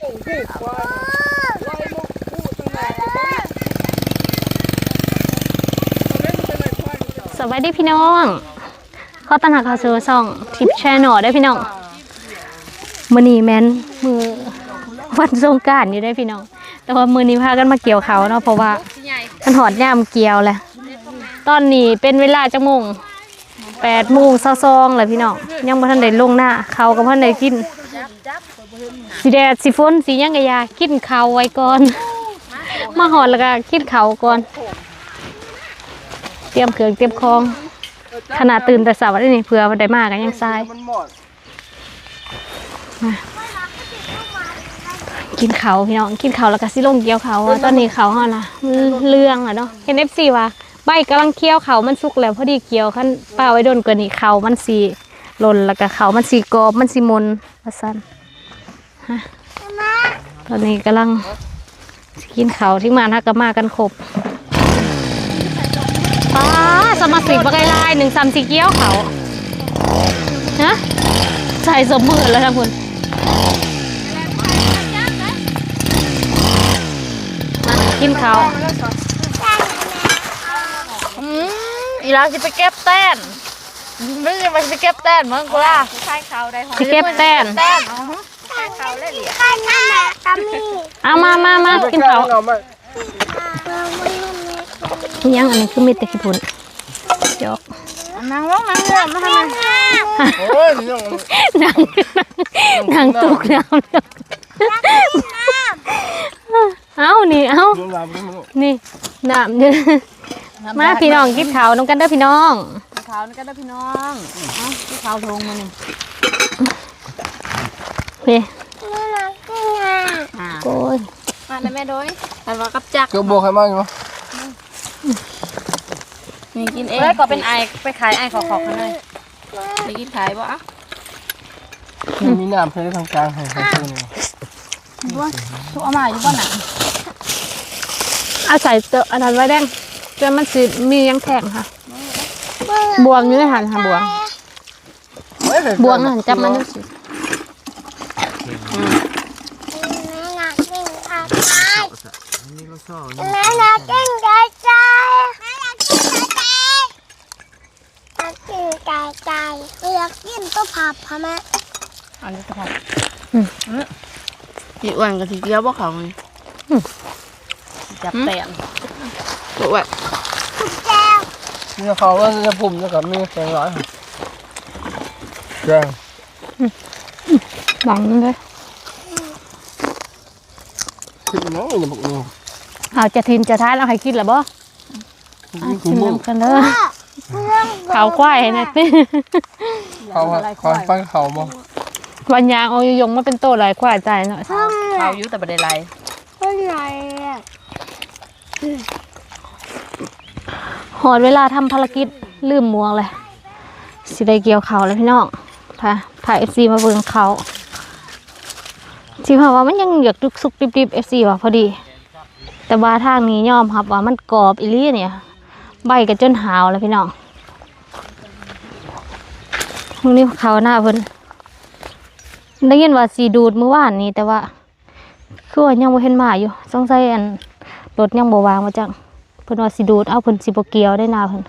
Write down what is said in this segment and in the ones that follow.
ส่งผู้ควายไล่ลูกผู้ตั้งแต่จะบ้านตอนนี้มันเป็นอะไรควายมันจะสวัสดีพี่น้องขอต้อนรับเข้าสู่ช่องทิปแชนอลได้อพี่น้องมือนีแมนมือวันสงกรานต์อยู่ได้อพี่น้อง แต่ว่ามือนี้พากันมาเกี่ยวเขาวเนาะเพราะว่ามันหอดยามเกี่ยวแหละตอนนี้เป็นเวลาจักโมง8โมง22แล้วพี่น้องยังบ่ทันได้ลงหน้าเขาวก็บ่ทันได้กิน สิแดดสิฝนสิหยังก็อยากินข้าไว้ก่อน มาหอดแล้วก็กินข้าก่อน เตรียมเครื่องเตรียมของ ขนาดตื่นแต่สาวได้นี่เผื่อมันได้มากกันยังทรายกินเขาพี่น้องกินเขาแล้วก็สิลงเกี่ยวเขาตอนนี้เขาเฮานะเรื่องอะเนาะเห็น FC ว่าใบกำลังเคี้ยวเขามันสุกแล้วพอดีเกี่ยวคันป้าไว้โดนกว่านี้เขามันสีหล่นแล้วก็เขามันสีกรอบมันสีมนว่าซั่น ฮะตอนนี้กำลังสิกินเขาวที่มาถ้าก็มากันครบป้าสมาชิกบักไกลายหนึ่งสามสีเกี้ยวเขาฮะใส่สมมือแล้วทั้งคนมากินเขาวอืมอีลาสิไปเก็บแต้นไม่ใช่มาสิเก็บแต้นมั้งกูล่ะใช่เขาได้สิเก็บแต้นแต้น อ๋อใช่เขาได้เหรียญเอามามามากินเขาวเอาไหมยังอันนี้คือมีแต่ขี้ผุนยกนางร้องนางเรือมาทำไมโอ้ยนี่ยังนางนางตุกน้ำเอานี่เอาเรื่องราวเป็นมันนี่น้ำเนี่ยมาพี่น้องกินเขาวน้องกันเด้อพี่น้องเขานี่ก็ได้พี่น้องเอ้าที่เขาทงมานี่ นี่อ่าโอ้ยมาแล้วแม่โดยแต่ว่ากับจักเกี่ยวโบกใครบ้างอยู่มีกินเองแล้วก็เป็นไอไปขายไอขอขอกันเลยไปกินขายบ่อะมันมีน้ำเพลทางกลางให้ให้ซื้อนี่ด้วยทุกเอามาอยู่บ้านไหนเอาใส่เตอะอันนั้นไว้แดงจนมันสิมียังแข็งค่ะ บวงอยู่ในหันค่ะบวง บวงหันจับมัน ดูสิแม่อยากกินไก่ใจแม่อยากกินไก่ใจอยากกินไก่ใจอยากกินตัวผับพ่อแม่อันนี้ก็พอสีอ้วนกับสีเกียวบ่เขาไงจับแต้นตัวอ้วนแก้วนี่เขาก็จะพุ่มแล้วกับมีแกงร้อยแกงหวังเลยคิดน้องอย่าบอกนี่ เอาจะทินจะท้ายแล้วให้กินหรือบ่นี่คืกิอนมึงน้ำกันเด้อเพื่อนเขาควายนะติเขาคอยฟังเขาบ่วันยางเอาอยู่ยงมาเป็นโตหลายควายใจหน่อยเพื่อนเขาอยู่แต่บันไดไรเพื่อนอะไรอะหอดเวลาทำภารกิจลืมหมวงเลยสิได้เกี่ยวเขาเลยพี่น้องพาพาเอฟซีมาเบิ่งเขาที่พาว่ามันยังอยากดุกสุกดิบๆเอฟซีว่ะพอดี แต่ว่าทางนี้ยอมครับว่ามันกรอบอีลี่เนี่ย ใบกันจนหาวเลยพี่น้องพรุ่งนี้เขาหน้าเพิ่นได้ยินว่าสีดูดเมื่อวานนี้แต่ว่าคือว่ายังบ่เห็นมาอยู่สงสัยอันรถยังบ่วางมาจังเพิ่นว่าสิดูดเอาเพิ่นสิบ่เกี่ยวได้นาเพิ่น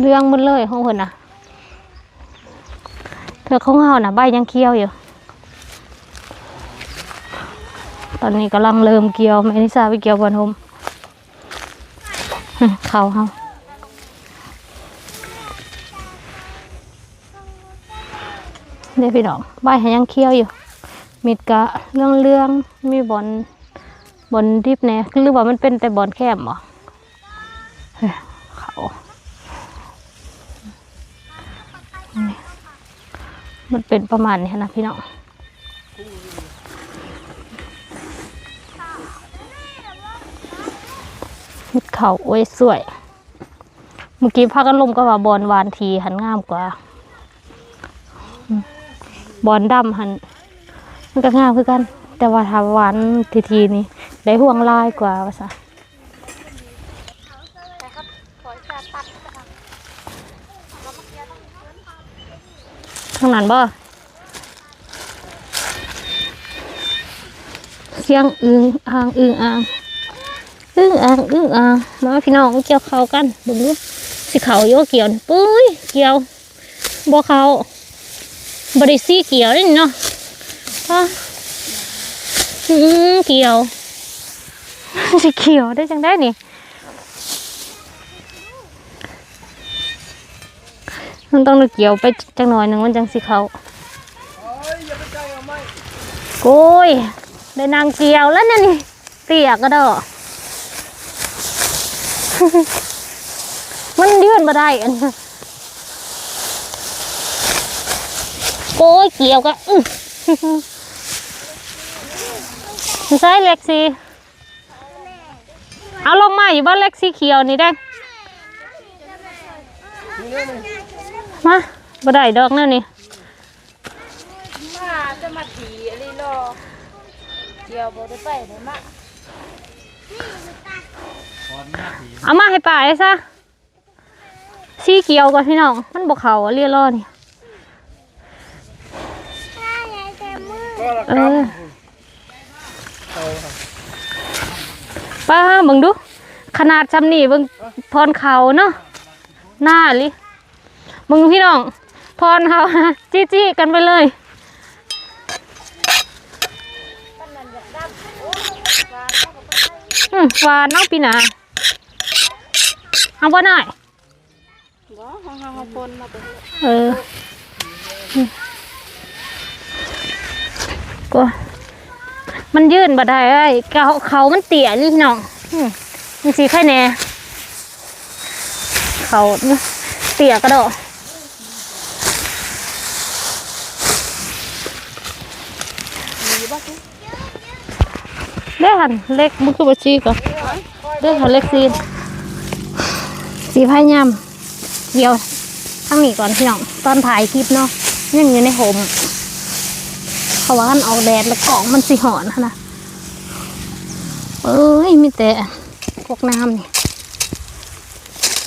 เรื่องหมันเลยของเพิ่นน่ะเธอของเฮาน่ะใบยังเคี้ยวอยู่ อนนี้กำลังเริ่มเกี่ยวแม่นิสาไปเกี่ยวบอลโฮมเขาเฮาเนี่ยพี่น้องใบหยังเคี้ยวอยู่มิดกะเรื่องเรื่องมีบอลบอลทิพแน่หรือว่ามันเป็นแต่บอลแคบหรอเขามันเป็นประมาณนี้นะพี่น้อง เขาโอ้ยสวย เมื่อกี้พากันลมก็ว่าบอลวานทีหันงามกว่า บอลดำหัน มันก็งามคือกัน แต่ว่าถ้าวานทีทีนี่ได้ห่วงลายกว่าว่าซะข้างนั้นบ่เสียงอึงอ่างอึงอ่าง อึงอ่างอึงอ่างมาพี่น้องเกี่ยวเขากันบึงดูสิเขาโยเกี่ยวนปุ้ยเกี่ยวบ่เขาบริสีเกี่ยวนี่เนาะอืมเกี่ยวสิเกี่ยวได้จังได้นี่มันต้องเกี่ยวไปจังหน่อยหนึ่งมันจังสิเขาโอ้ยได้นางเกี่ยวแล้วนะนี่เปียกก็ดอ มันเดือนมาได้อันโอ้ยเกี่ยวก็อื้อใช่เล็กซีเอาลงมาอยู่บ้านเล็กซีเขียวนี่ได้มาบ่ได้ดอกแนั่นนี่มาจะมาถีอะไรรอเกี่ยวบ่ได้ไปเลยมา เอามาให้ป่าไอ้ซะสีเขียวก่อนพี่น้อง มันบกเขาเรียรอนี่ก็ละเอครับอเอาครับป้าเบิ่งดู ขนาดจำนี่เบิ่งพรเขาเนาะหน้าลิมึงพี่น้อง พรเขาจี้จี้กันไปเลยอืมหวานเน้องปีหนา เอาบ่หน่อยบ่เฮาเฮาเฮาปนมาเป็นเอออืมก็มันยื่นบ่ได้ไอ้เขาเขามันเตี่ยนี่พี่น้องอืมมันสีไข่แหน่เขาเตี่ยกระโดดได้หันเล็กมันคือบัชีก่อนได้หันเล็กซีน สีพายามเดียวทั้งนี้ก่อนพี่น้องตอนถ่ายคลิปเนาะยังอยู่ในโฮมเขาว่ากันออกแดดแล้วกล่องมันสิหอนนะเอ้ยมีแต่พวกน้ำนี่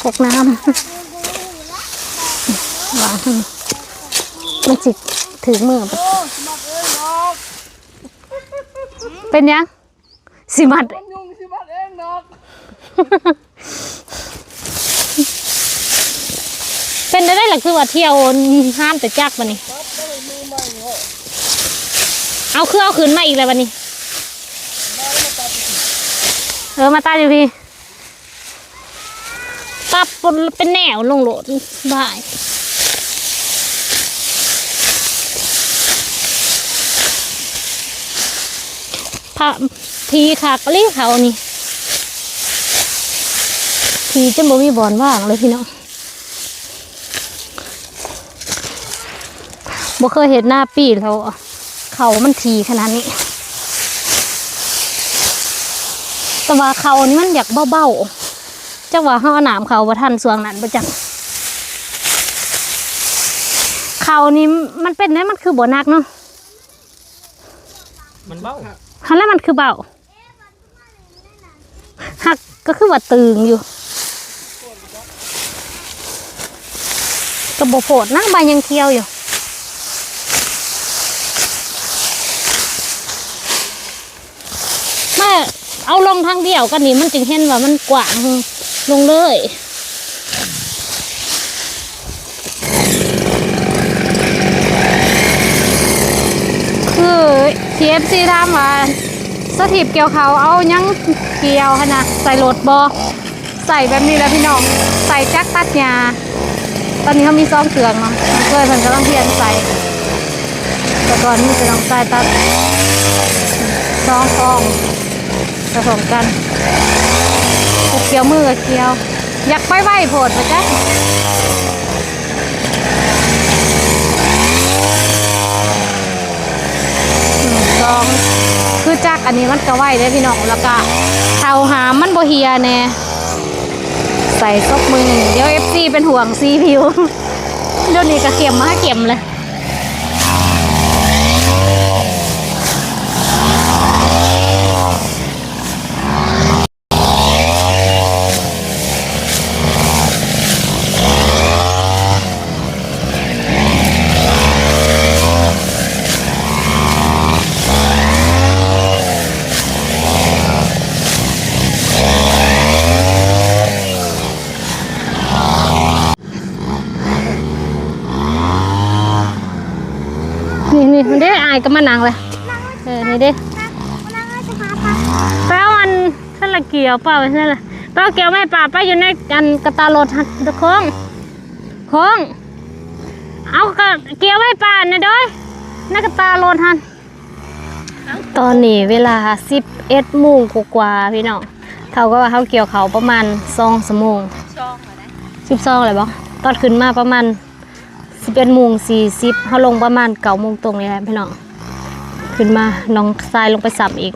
พวกน้ำวางให้มันสิถือมือเป็นยังสิมัดสิบ้านเองดอก เป็นได้ได้หรือคือว่าเที่ยวห้ามแต่จักมันนี่เอาคือเอาขืนมาอีกเลยวันนี้ เออมาตาอยู่พี่ตับบนเป็นแนวลงโหลดได้พระทีขากรีเขานี่ทีจะบ่มีบอลว่างเลยพี่น้อง บ่เคยเห็นหน้าปีแล้วอะเขามันทีขนาดนี้ แต่ว่าเขานี่มันอยากเบาๆจังว่าเฮาเอาหนามเขาบ่ทันสวงนั้นบ่จังเขานี่มันเป็นได้มันคือบ่หนักเนาะมันเบ้าหันแล้วมันคือเบาหักก็คือว่าตึงอยู่กระบอกโผดนะใบยังเคี้ยวอยู่ มา เอาลงทางเดียวกันนี่มันจึงเห็นว่ามันกว้างลงเลยคือ TFC ถามว่าสถิบเกี่ยวเขาเอายังเกี่ยวนะใส่รถบอใส่แบบนี้แล้วพี่น้องใส่จักตัดหญ้าตอนนี้เขามีซ้อมเครื่องเนาะเคยเพิ่นก็ต้องเพียนใส่แต่ก่อนนี่จะต้องใส่ตัดซ้อมฟอง สมกันเกี่ยวมือกับเกี่ยว อยากไปไหวโผดมาจ้ะหนึ่งสองคือจักอันนี้มันก็ไหวได้พี่น้องแล้วก็เท้าหามมันโบเฮียแน่ใส่ซบมือ เดี๋ยวเอฟซีเป็นห่วงซีผิวเดี๋ยวนี้ก็เข็มมาเข็มเลย ก็มางเลยเออนี่ด้นั่งให้จะพาไปแป้วอันท่านละเกี่ยวเปล่าใช่ละแป้วเกี่ยวไม่ป่าป้าอยู่ในอันกระตารถหันตะโค้งโค้งเอากระเกี่ยวไม่ป่านะด้อยในกตารถหันตอนนี้เวลาสิบเอ็ดโมงกว่าพี่น้องเท่ากับว่าเขาเกี่ยวเขาประมาณสองชั่วโมงช่องเหรอนสิบสองเลยบ่ตอนขึ้นมาประมาณสิบเอ็ดโมงสี่สิบเขาลงประมาณเก้าโมงตรงเลยแหละพี่น้อง ขึ้นมาน้องทรายลงไปสับอีก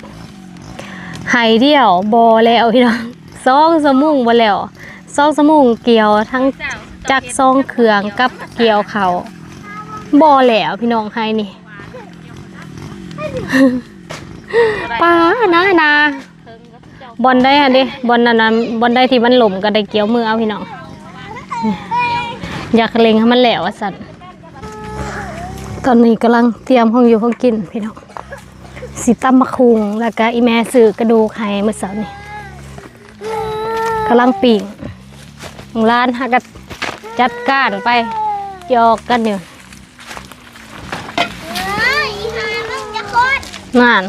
ไห้เดียวบอแล้วพี่น้องซองสมุงบอแล้วซองสมุงเกี่ยวทั้งจักซองเครืองกับเกี่ยวเขาบอแล้วพี่น้องไห้นี่ป้านะนาบอลได้ฮะดิบอลนั้นบอลได้ที่มันหล่มก็ได้เกี่ยวมือเอาพี่น้องอยากเล็งให้มันแหลวสัตว์ตอนนี้กำลังเตรียมห้องอยู่ห้องกินพี่น้อง สิตำมมะคุงแล้วก็อีแม่ซื้อกระดูกไห้เมื่อเช้านี้กำลังปิ่งร้านฮักจัดการไปยอกกันอยู่งาน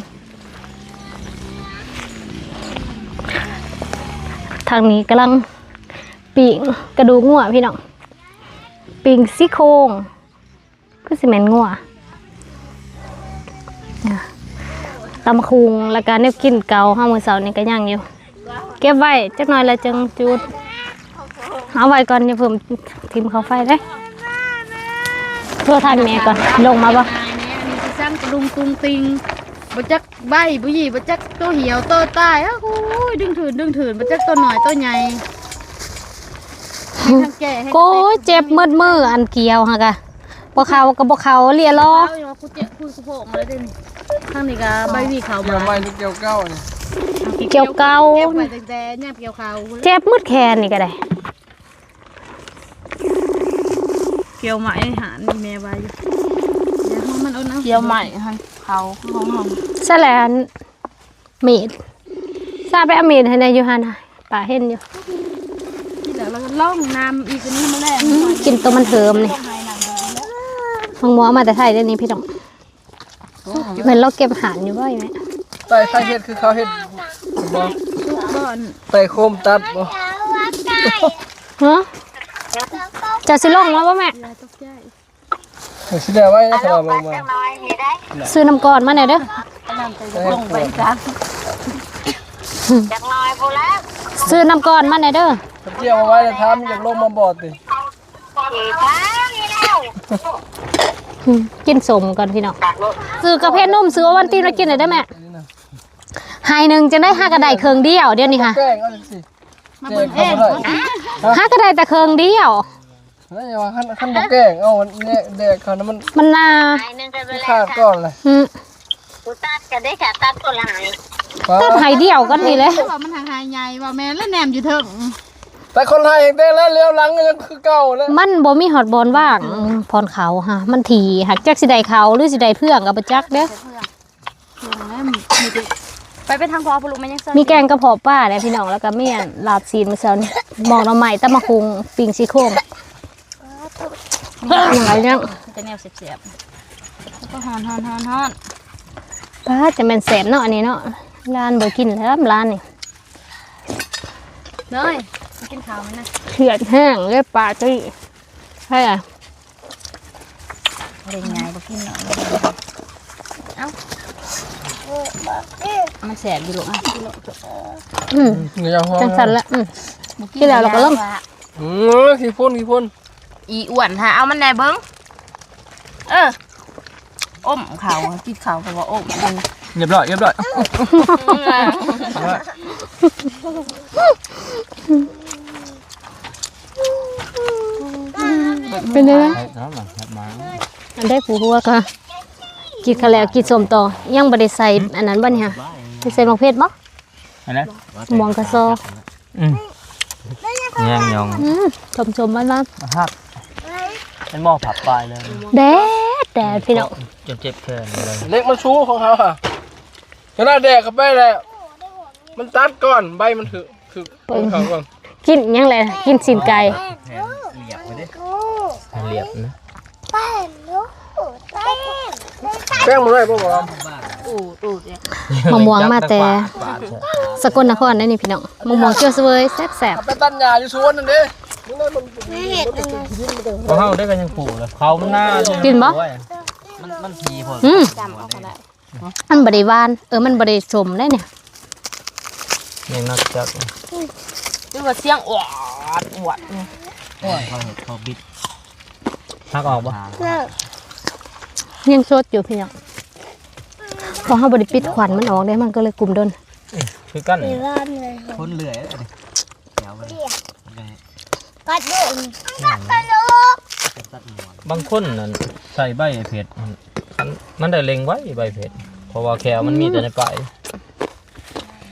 ทางนี้กำลังปิ่งกระดูกงัวพี่น้องปิ่งซี่โครงก็สิแมนงัวเนี่ย ตำมะคุงแล้วก็เนบกินเกาห้ามือเสาร์นี่ก็ย่างอยู่ เก็บไว้จักหน่อยแล้วจังจูดเอาไว้ก่อนอย่าเพิ่มทิมเขาไฟได้เพื่อทานแม่ก่อนลงมาบ่นายเนี่ยอันนี้สิสร้างกระดุมตุงติงบ่จักใบบ่หยี่บ่จักตัวเหี่ยวตัวตายอ้าวโอ้ยดึงถืนดึงถืนบ่จักตัวหน่อยตัวใหญ่ให้ทั้งแก่ให้ทั้งโก้ยเจ็บมืดมืออันเกี่ยวฮะกะบ่เขาก็บ่เขาเลียล้อเอาอยู่ว่ากูเจ็บกูสะโพกมาแล้วเด้นี่ ข้างนี้ก็ใบวีขาวเกี่ยวบ่ไม้หรือเกี่ยวเก้าเนี่ยเกี่ยวเกาเก็บไว้ตั้งแต่แนบเกี่ยวขาวเจ็บมืดแขนนี่ก็ได้ เกี่ยวไหมหารมีแม่ไว้อยู่เดี๋ยวให้มันเอาน้ำเกี่ยวไหมฮะเขาห้องห้องแสแลนมีดทราบไปเอามีดให้นายอยู่หั่นน่ะป่าเห็นอยู่ที่เหลือเราก็ล่องน้ำอีกอันนี้มาแล้วอื้อกินตัวมันเหิมนี่มังมัวมาแต่ไทยเดี๋ยวนี้พี่น้อง เหมือนเราเก็บอาหารอยู่บ่อยไหมไต่ไต่เฮ็ดคือเขาเฮ็ดบ่ทุกบ้านไต่โคมตัดบ่เอาว่าไก่ฮะแล้วก็จะสิลงแล้วบ่แม่ยายตกใจเดี๋ยวสิได้ไว้นะสำหรับลงมาซื้อน้ำก่อนมาหน่อยเด้อลงไปจ้าซื้อน้ำก่อนมาหน่อยเด้อเกี่ยวเอาไว้แล้วถามอยากลงมาบ่ติ อืมกินสมก่อนพี่น้องซื้อกระเพาะนุ่มซื้อวันตีนมากินหน่อยได้ไหมนี่นะไฮหนึ่งจะได้ห้ากระไดเคืองเดียวเดี๋ยวนี้ค่ะแกล้งเอาจังสิมาแกล้เบิ่งงเอเขางบ่ได้ห้ากระไดแต่เคืองเดียว แล้วอย่าว่าคันคันบ่แกล้งเอาเนี่ยแดกเขานะมันมันน่าขาดก่อนเลยอืมตัดกันได้ค่ะตัดคนละหายฟ้าตัดไฮเดียวก็ดีเลย ว่ามันทางหายใหญ่ว่าแม่แล้วแหนมอยู่เถิง แต่คนไทยเองได้แล้วเลี้ยวหลังก็ยังคือเก่าแล้วมันบ่มีฮอตบอลว่างพรเขาฮะมันถี่หักจักสิใดเขาหรือสิใดเพื่องกับประจักเด้อไปไปทางขวาพลุมันยังมีแกงกระเพาะป้าเลยพี่น้องแล้วก็เมียนลาบซีนมื้อเช้านี้หมองหน่อไม้ตะมะคุงปิงซี่โครงอย่างไรเนี่ยจะแนวเสียบๆแล้วก็ฮอนฮอนฮอนฮอนป้าจะเป็นแสนเนาะอันนี้เนาะร้านบ่กินแล้วร้านนี่เลย กินข้าวไหมนะเถื่อนแห้งเลยปลาจี้ใช่อะเรียนไงบ่กินเนาะเอ้ามันแสบอยู่ลูกอะอืมเดี๋ยวห้องจังสันละอืมกินแล้วเราก็เริ่มอืมขี้พ่นขี้พ่นอีอ้วนฮะเอามันแหน่เบิ้งเอออมเขากินเขาเพราะว่าอมมันเรียบร้อยเรียบร้อย เป็นไงอันได้ผูหัวก็กินข้าวแล้วกินสมต่อ ยังบ่ได้ใส่อันนั้นบ่เนี่ยได้ใส่มะเขือบ่อันนั้นมองกระซอย่างยองอืมชมๆมันมาหักเป็นหม้อผับปลายเลยแดดแดดพี่น้องจนเจ็บแขนเลยเล็กมันชูของเขาค่ะขนาดแดกกับไปแล้วมันตัดก่อนใบมันถือถือของเขาก่อนกินยังไงกินสินไก่ บไปดิเหลียบนะแป้งลูกแป้งแป้งมันได้ป่ะบอกอูดอูดเนี่ยมะม่วงมาแต่ สกลนครได้นี่พี่น้องมะม่วงเกี๊ยวเสวยแซ่บไปตัดหญ้าอยู่สวนนั่นเด้มึงได้มันไม่เห็นเลยเพราะเขาได้กันยังปลูกเลยเขามันน่ากินบ่มันมันทีพอๆอืมจำเอาก็ได้มันบริวานเออมันบริชมได้เนี่ยยังนักจักดูว่าเสียงอวดอวดเนี่ยเขาเห็ดเขาบิด พักออกบ่เลิกยังสดอยู่พี่น้องพอเขาบริปิดขวัญมันออกได้มันก็เลยกลุ่มดนคือกันมีร้านเลยคนเหลื่อยเลยเดี๋ยวมันกัดเดินกัดกระโดดบางคนนั่นใส่ใบเผ็ดมันมันได้เล็งไว้ใบเผ็ดเพราะว่าแควมันมีแต่ในปลาย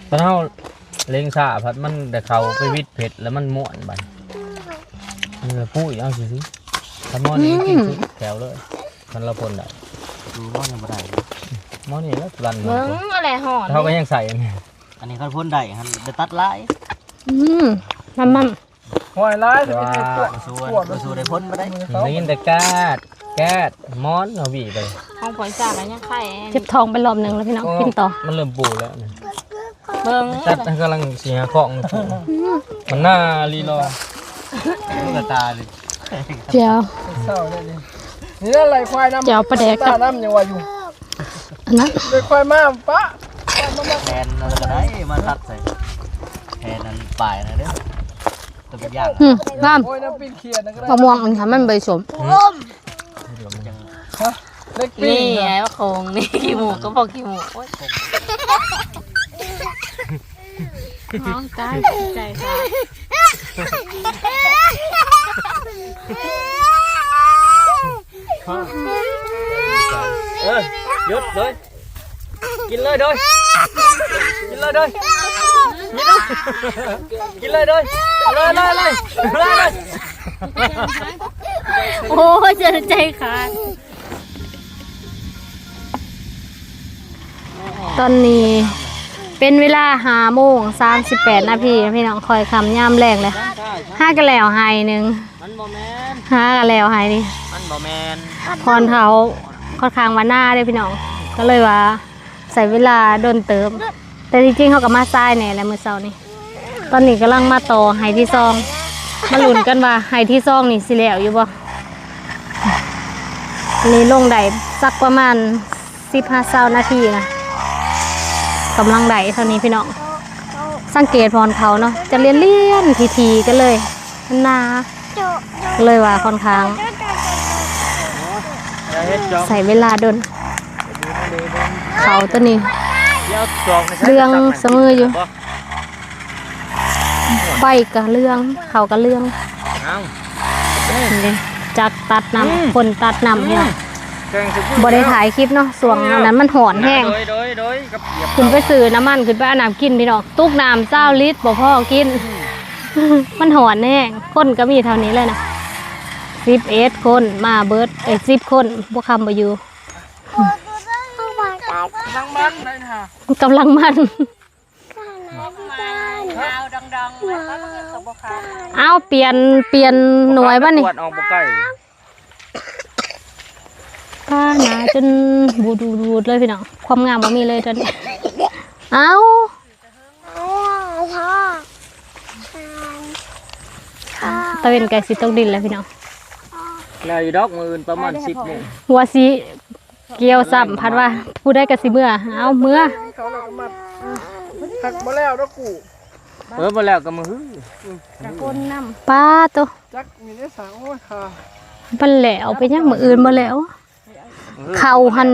ถ้าเฮาเล็งซาพัดมันแต่เขาไปวิดเผ็ดแล้วมันม่วนไปเออปุ้ยเอาสิสิ ถ้ามอนี่กินสุดแถวเลยมันละพนได้ดูมอนี่บ่ได้มอนี่แล้วรันมันมึงอะไรห่อนเขาก็ยังใส่อันนี้อันนี้เขาพ่นได้ครับจะตัดลายอืมมันมันหอยร้ายแต่ว่าสู้สู้ได้พ่นมาได้ได้ยินแต่แก๊ดแก๊ดมอนเอาบีไปห้องปล่อยสากอะไรเนี่ยไข่เจ็บท้องไปรอบหนึ่งแล้วพี่น้องกินต่อมันเริ่มปูแล้วเนี่ยเบิ่งจัดกำลังเสียของมันหน้าลีรอลูกตาเลย เจียวเศร้าเลยดินี่นั่นไรควายน้ำเจียวปลาแดกตากับน้ำยังว่าอยู่อันนั้นเลยควายมาปะแทนอะไรก็ได้มาตัดใส่แทนนั้นปลายนะเด้อตัวเป็นยากอืมงามโอ้ยน้ำปีนเขียดนั่นก็ได้มะม่วงอันนี้มันบริสมเล็กปีนี่นไงว่าโคงนี่กี่หมูก็พอกี่หมูโอ๊ยน้องกายใจค่ะ เออหยุดเลย กินเลยเลยกินเลยเลยกินเลยเลยเลยเลยเลยเลยเลยโอ้ยเจอใจขาดตอนนี้ เป็นเวลาหาโมงสามสิบแปดนาทีพี่น้องคอยคำย่ำแรงเลยห้ากันแล้วไฮหนึ่งมันบ่แมนห้ากันแล้วไฮนี่มันบ่แมนพรเขาค่อนข้างว่าหน้าได้พี่น้อง ก็เลยว่า ใส่เวลาโดนเติม แต่จริงๆเขากับมาทรายเนี่ยแหละมือเสาร์นี่ตอนนี้กำลังมาต่อไฮที่ซอง มาลุ้นกันว่าไฮที่ซองนี่สิแล้วอยู่บ่อันนี้ลงได้สักประมาณสิบห้าเศร้านาทีนะ กำลังได้เท่านี้พี่น้องสังเกตพรเขาเนาะจะเลียนเลียนๆทีๆกันเลยมันหนาโจก็เลยว่าค่อนข้างเฮ็ดจอกใส่เวลาดน เขาตัวนี้เดี๋ยวจอกในเรื่องเสมออยู่ใบกับเรื่องเขากับเรื่องเอานี่จักตัดนำคนตัดนำเนี่ยแกงสุกุ บ่ได้ถ่ายคลิปเนาะส่วงอันนั้นมันหอนแห้งโดยโดยโดยกับเหยียบขึ้นไปซื้อน้ำมันขึ้นไปเอาน้ำกินพี่น้องตุกน้ำเจ้าลิตรบ่พ่อกิน มันหอนแห้งคนก็มีเท่านี้เลยนะสิบเอ็ดคนมาเบิร์ดเอ้สิบคนพวกคำบ่อยู่เข้ามากัดนั่งมันได้ค่ะกำลังมันดาวดังๆเลยค่ะมันก็บ่ค่ะเอาเปลี่ยนเปลี่ยนหน่วยบ้านี่ตรวจออกบ่ใกล้ ป้าหนาจนบูดูดูดเลยพี่น้องความงามบ่มีเลยตอนนี้เอาตะเวนไก่สิตกดินแล้วพี่น้องแล้วอยู่ดอกมือประมาณ10โมงหัวสีเกี่ยวซ้ำพัดว่าผู้ได้กะสิเมื่อเอาเมื่อเขาเลยก็มาหักมาแล้วแล้วกูเออบ่แล้วก็มือหื้อป้าตัวจักมีได้สางโอ้ยค่ะบันแล้วไปยังมืออื่นมาแล้ว เขาหัน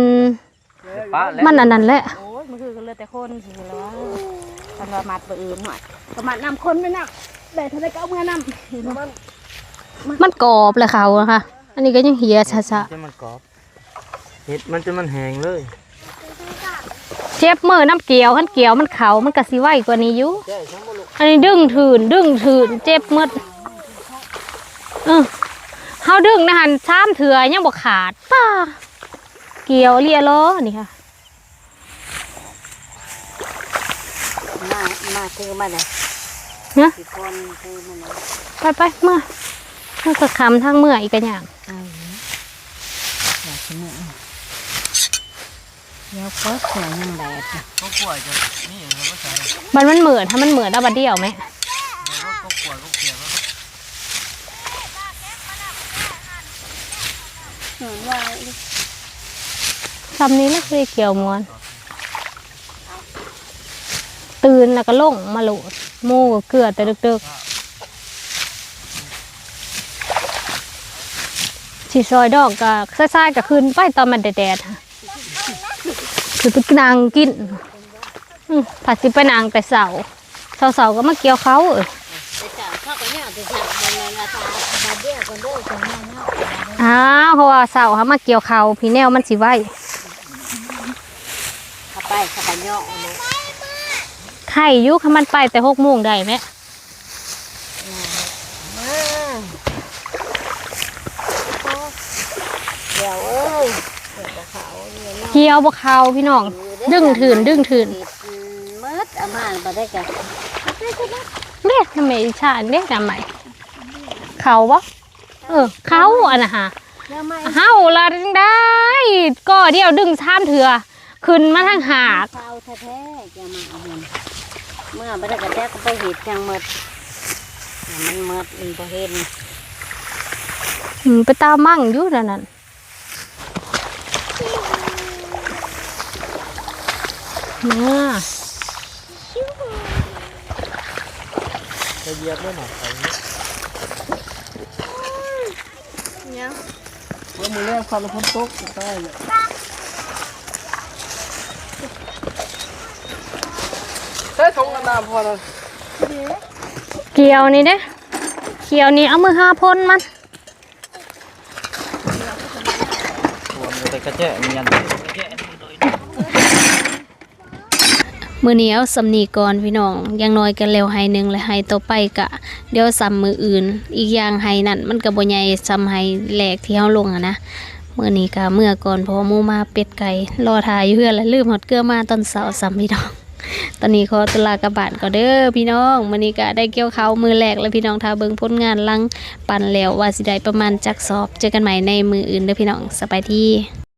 ป้าแล้วมันอันนั้นแหละโอ้ยมันคือเหลือแต่คนสิแล้วว่าคันว่ามัดบ่อื่นหน่อยประมาณนำคนไปนักได้เท่าได้ก็เอาเมื่อนำมันกรอบเลยเขาอะค่ะ อันนี้ก็ยังเหียชะจะมันกรอบเห็ดมันจะมันแห้งเลยๆเจ็บมือน้ำเกี่ยวขันเกี่ยวมันเขามันกะสิไหวกว่านี้อยู่อันนี้ดึงถืนดึงถืนเจ็บหมดเออเฮาดึงนะหันชามเถื่อยังบ่ขาดป้า เกี่ยวเลียล้อนี่ค่ะมามาคือมาเลยเนาะสิคนคือมันเลยไปไปเมื่อเมื่อก็คำทางเมื่ออีกกันอย่างเดี๋ยวก็เสียยังแดดก็กล้วยจะนี่เขาก็ใส่มันมันเหมือนถ้ามันเหมือนเอาบัดเดียวไหมก็ก็กล้วยก็เขียวก็ คำนี้นะคือเกี่ยวมวน ตื่นแล้วก็ลงมาโหลดโม่กับเกลือแต่ดึกๆสีซอยดอกก็ซ่ายๆก็คืนไปตอนมันแดดๆค่ะคือไปนางกินอืมผัดสิไปนางแต่เสาเสาๆก็มาเกี่ยวเขาเอออ้าวเพราะว่าเสาเขามาเกี่ยวเขาพี่แนวมันสิไว้เข้า ไปเข้าไปย่อเลยไข่อยุคมันไปแต่หกโมงได้ไหมเกี่ยวบ่เขาพี่น้อง ดึงถืนดึงถืนมืดอามาบ่ได้จ้ะเรียกทำไมชาเรียกทำไมเขาบ่เออเขาอันน่ะฮะเฮาละจังได้ก็เดียวดึงซ้ำเถื่อ ขึ้นมาทางหากเช้าแท้ๆจะมาเอาเงินเมื่อบ่ได้ก็แจ๊กไปเห็ดจังหมดมันหมดอีกบ่เห็นอืมไปตามมั่งอยู่นั่นน่ะเนี่ยจะเหยียบด้วยหน่อยเมื่อมือแรกฟันแล้วพ้นตกใต้เลย ใช้ทงกันน้ำพอแล้วเกี่ยวนี่เด้เกี่ยวนี่เอามือห้าพ่นมันตัวมันแต่กระแจมีอันมือนี้เอาสำนีก่อนพี่น้องอยังน้อยกันแล้วไฮหนึ่งและไฮต่อไปกะ เดี๋ยวซ้ำมืออื่น อีกอย่างไฮนั่นมันก็บ่ใหญ่ซ้ำไฮแหลกที่เฮาลงอะนะมื้อนี้ก็เมื่อก่อนเพอหมูมาเป็ดไก่รอทายอยู่เพื่อนแล้วลืมหอดเกลือมาตอนเช้าซ้ำพี่น้อง ตอนนี้ขอตุลากระบานก็เด้อพี่น้องมันนี้ก็ได้เกี่ยวเขามือแรกแล้วพี่น้องทาเบิ่งผลงานลังปั่นแล้วว่าสิได้ประมาณจักสอบ เจอกันใหม่ในมืออื่นเด้อพี่น้องสบายดี